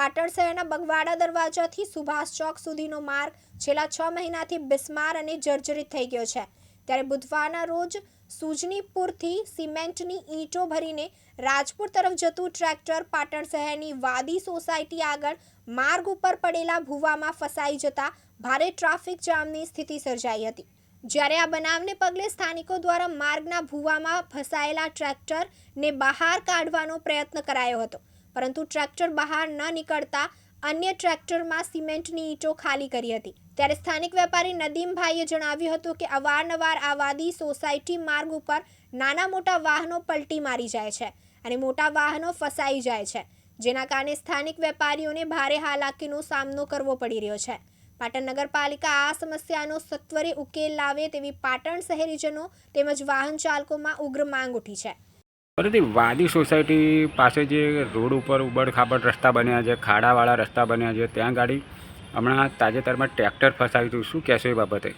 પાટણ શહેરના બગવાડા દરવાજાથી સુભાષ ચોક સુધીનો માર્ગ છેલ્લા છ મહિનાથી બિસ્માર અને જર્જરિત થઈ ગયો છે. ત્યારે બુધવારના રોજ સુજનીપુરથી સિમેન્ટની ઈંટો ભરીને રાજપુર તરફ જતું ટ્રેક્ટર પાટણ શહેરની વાદી સોસાયટી આગળ માર્ગ ઉપર પડેલા ભૂવામાં ફસાઈ જતા ભારે ટ્રાફિક જામની સ્થિતિ સર્જાઈ હતી. જ્યારે આ બનાવને પગલે સ્થાનિકો દ્વારા માર્ગના ભૂવામાં ફસાયેલા ટ્રેક્ટરને બહાર કાઢવાનો પ્રયત્ન કરાયો હતો. પરંતુ ટ્રેક્ટર બહાર ન નીકળતા અન્ય ટ્રેક્ટરમાં સિમેન્ટની ઈંટો ખાલી કરી હતી. ત્યારે સ્થાનિક વેપારી નદીમભાઈએ જણાવ્યું હતું કે અવારનવાર આ વાદી સોસાયટી માર્ગ ઉપર નાના મોટા વાહનો પલટી મારી જાય છે અને મોટા વાહનો ફસાઈ જાય છે, જેના કારણે સ્થાનિક વેપારીઓને ભારે હાલાકીનો સામનો કરવો પડી રહ્યો છે. પાટણ નગરપાલિકા આ સમસ્યાનો સત્વરે ઉકેલ લાવે તેવી પાટણ શહેરીજનો તેમજ વાહન ચાલકોમાં ઉગ્ર માંગ ઉઠી છે. પરંતુ વાદી સોસાયટી પાસે જે રોડ ઉપર ઉબડ રસ્તા બન્યા છે, ખાડાવાળા રસ્તા બન્યા છે, ત્યાં ગાડી હમણાં તાજેતરમાં ટ્રેક્ટર ફસાવ્યું હતું. શું કહેશો એ બાબતે?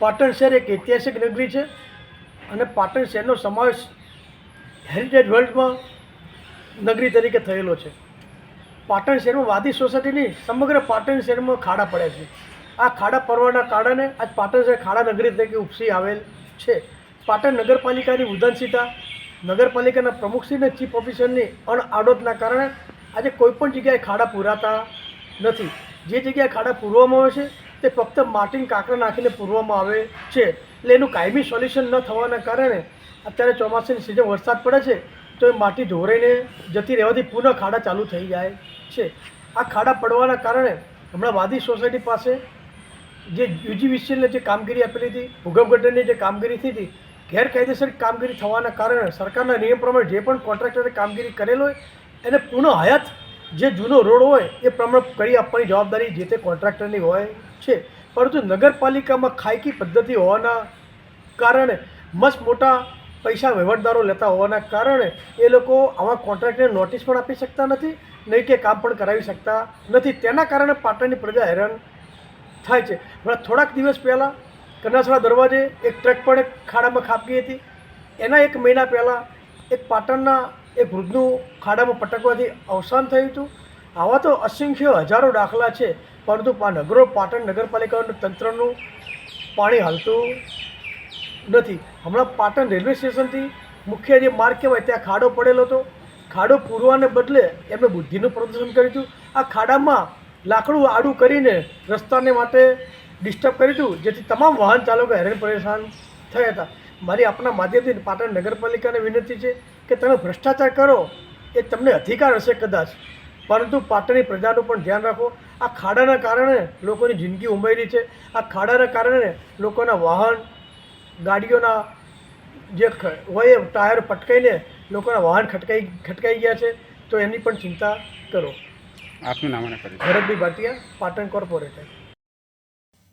પાટણ શહેર એક ઐતિહાસિક નગરી છે અને પાટણ શહેરનો સમાવેશ હેરિટેજ વર્લ્ડમાં નગરી તરીકે થયેલો છે. પાટણ શહેરમાં વાદી સોસાયટીની સમગ્ર પાટણ શહેરમાં ખાડા પડ્યા છે. આ ખાડા પડવાના કારણે આજ પાટણ શહેર ખાડા નગરી તરીકે ઉપસી આવેલ છે. પાટણ નગરપાલિકાની ઉદાસીનતા નગરપાલિકાના પ્રમુખશ્રી અને ચીફ ઓફિસરની અણઆડોતના કારણે આજે કોઈપણ જગ્યાએ ખાડા પૂરાતા નથી. જે જગ્યાએ ખાડા પૂરવામાં આવે છે, તે ફક્ત માટીન કાંકરા નાખીને પૂરવામાં આવે છે. એટલે એનું કાયમી સોલ્યુશન ન થવાના કારણે અત્યારે ચોમાસાની સિઝન વરસાદ પડે છે, તો એ માટી ઢોરાઈને જતી રહેવાથી પુનઃ ખાડા ચાલુ થઈ જાય છે. આ ખાડા પડવાના કારણે હમણાં વાદી સોસાયટી પાસે જે યુજીવીસીએલને જે કામગીરી આપેલી હતી, ભૂગર્ભ જે કામગીરી થઈ હતી ગેરકાયદેસર કામગીરી થવાના કારણે સરકારના નિયમ પ્રમાણે જે પણ કોન્ટ્રાક્ટરે કામગીરી કરેલ હોય, એને પુનઃ હયાત જે જૂનો રોડ હોય, એ પ્રમાણે કરી આપવાની જવાબદારી જે તે કોન્ટ્રાક્ટરની હોય છે. પરંતુ નગરપાલિકામાં ખાયકી પદ્ધતિ હોવાના કારણે મસ્ત મોટા પૈસા વહીવટદારો લેતા હોવાના કારણે, એ લોકો આવા કોન્ટ્રાક્ટરને નોટિસ પણ આપી શકતા નથી, નહીં કે કામ પણ કરાવી શકતા નથી. તેના કારણે પાટણની પ્રજા હેરાન થાય છે. થોડાક દિવસ પહેલાં કનાસડા દરવાજે એક ટ્રક પણ એક ખાડામાં ખાબકી હતી. એના એક મહિના પહેલાં એક પાટણના એક વૃદ્ધનું ખાડામાં પટકવાથી અવસાન થયું હતું. આવા તો અસંખ્ય હજારો દાખલા છે, પરંતુ નગરો, પાટણ નગરપાલિકાનું તંત્રનું પાણી હાલતું નથી. હમણાં પાટણ રેલવે સ્ટેશનથી મુખ્ય જે માર્ગ કહેવાય, ત્યાં ખાડો પડેલો હતો. ખાડો પૂરવાને બદલે એમણે બુદ્ધિનું પ્રદર્શન કર્યું હતું. આ ખાડામાં લાકડું આડું કરીને રસ્તાને માટે ડિસ્ટર્બ કર્યું હતું જેથી તમામ વાહન ચાલકો હેરાન પરેશાન થયા હતા. મારી આપણા માધ્યમથી પાટણ નગરપાલિકાને વિનંતી છે કે તમે ભ્રષ્ટાચાર કરો એ તમને અધિકાર હશે કદાચ. પરંતુ પાટણની પ્રજાનું પણ ધ્યાન રાખો આ ખાડાના કારણે લોકોની જિંદગી ઉમેરી છે. આ ખાડાના કારણે લોકોના વાહન ગાડીઓના જે હોય ટાયર પટકાઈને લોકોના વાહન ખટકાઈ ખટકાઈ ગયા છે. તો એની પણ ચિંતા કરો. આપનું નામ ભરતભાઈ ભાટિયા પાટણ કોર્પોરેટર.